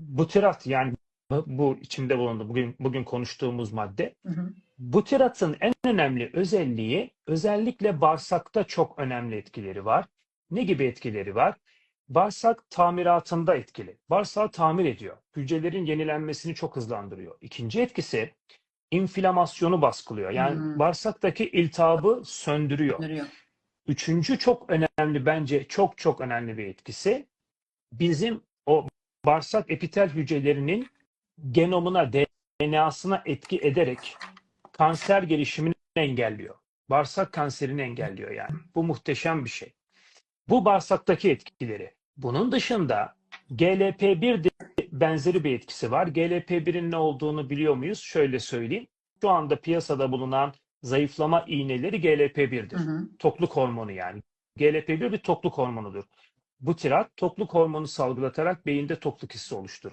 Butyrat yani bu, içinde bulundu bugün bugün konuştuğumuz madde. Hı hı. Butyratın en önemli özelliği özellikle bağırsakta çok önemli etkileri var. Ne gibi etkileri var? Bağırsak tamiratında etkili. Bağırsağı tamir ediyor. Hücrelerin yenilenmesini çok hızlandırıyor. İkinci etkisi inflamasyonu baskılıyor. Yani Hmm. bağırsaktaki iltihabı söndürüyor. Duruyor. Üçüncü çok önemli bence çok çok önemli bir etkisi bizim bağırsak epitel hücrelerinin genomuna, DNA'sına etki ederek kanser gelişimini engelliyor. Bağırsak kanserini engelliyor yani. Bu muhteşem bir şey. Bu bağırsaktaki etkileri. Bunun dışında GLP-1 de benzeri bir etkisi var. GLP-1'in ne olduğunu biliyor muyuz? Şöyle söyleyeyim. Şu anda piyasada bulunan zayıflama iğneleri GLP-1'dir. Hı hı. Tokluk hormonu yani. GLP-1 bir tokluk hormonudur. Bu tirat tokluk hormonu salgılatarak beyinde tokluk hissi oluşturur.